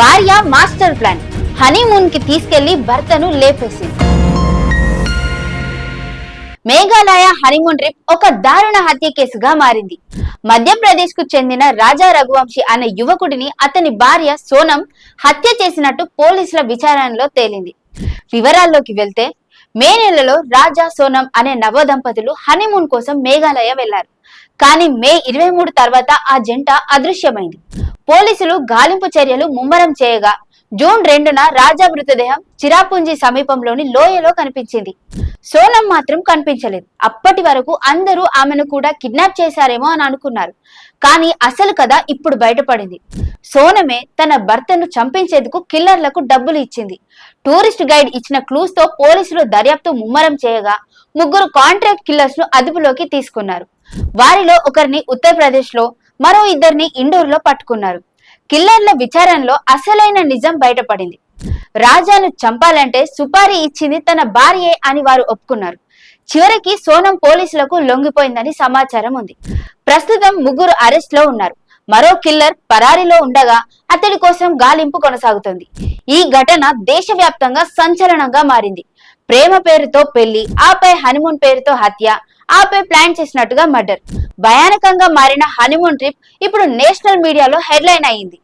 భార్య master plan. హనీమూన్కి తీసుకెళ్ళి భర్తను లేపేసింది. మేఘాలయ హనీమూన్ ట్రిప్ ఒక దారుణ హత్య కేసుగా మారింది. మధ్యప్రదేశ్కు చెందిన రాజా రఘువంశీ అనే యువకుడిని అతని భార్య సోనం హత్య చేసినట్టు పోలీసుల విచారణలో తేలింది. వివరాల్లోకి వెళ్తే మే నెలలో రాజా సోనం అనే నవ దంపతులు హనీమూన్ కోసం మేఘాలయ వెళ్ళారు కానీ మే ఇరవై మూడు తర్వాత ఆ జంట అదృశ్యమైంది. పోలీసులు గాలింపు చర్యలు ముమ్మరం చేయగా జూన్ రెండున రాజా మృతదేహం చిరాపుంజి సమీపంలోని లోయలో కనిపించింది. సోనం మాత్రం కనిపించలేదు. అప్పటి వరకు అందరూ ఆమెను కూడా కిడ్నాప్ చేశారేమో అని అనుకున్నారు. కానీ అసలు కథ ఇప్పుడు బయటపడింది. సోనమే తన భర్తను చంపించేందుకు కిల్లర్లకు డబ్బులు ఇచ్చింది. టూరిస్ట్ గైడ్ ఇచ్చిన క్లూస్తో పోలీసులు దర్యాప్తు ముమ్మరం చేయగా ముగ్గురు కాంట్రాక్ట్ కిల్లర్స్ను అదుపులోకి తీసుకున్నారు. వారిలో ఒకరిని ఉత్తరప్రదేశ్లో మరో ఇద్దరిని ఇండోర్లో పట్టుకున్నారు. కిల్లర్ల విచారణలో అసలైన నిజం బయటపడింది. రాజాను చంపాలంటే సుపారీ ఇచ్చింది తన భార్యే అని వారు ఒప్పుకున్నారు. చివరికి సోనం పోలీసులకు లొంగిపోయిందని సమాచారం ఉంది. ప్రస్తుతం ముగ్గురు అరెస్ట్లో ఉన్నారు. మరో కిల్లర్ పరారీలో ఉండగా అతడి కోసం గాలింపు కొనసాగుతుంది. ఈ ఘటన దేశవ్యాప్తంగా సంచలనంగా మారింది. ప్రేమ పేరుతో పెళ్ళి ఆపై హనీమూన్ పేరుతో హత్య ఆపై ప్లాన్ చేసినట్టుగా మర్డర్. భయానకంగా మారిన హనీమూన్ ట్రిప్ ఇప్పుడు నేషనల్ మీడియాలో హెడ్లైన్ అయింది.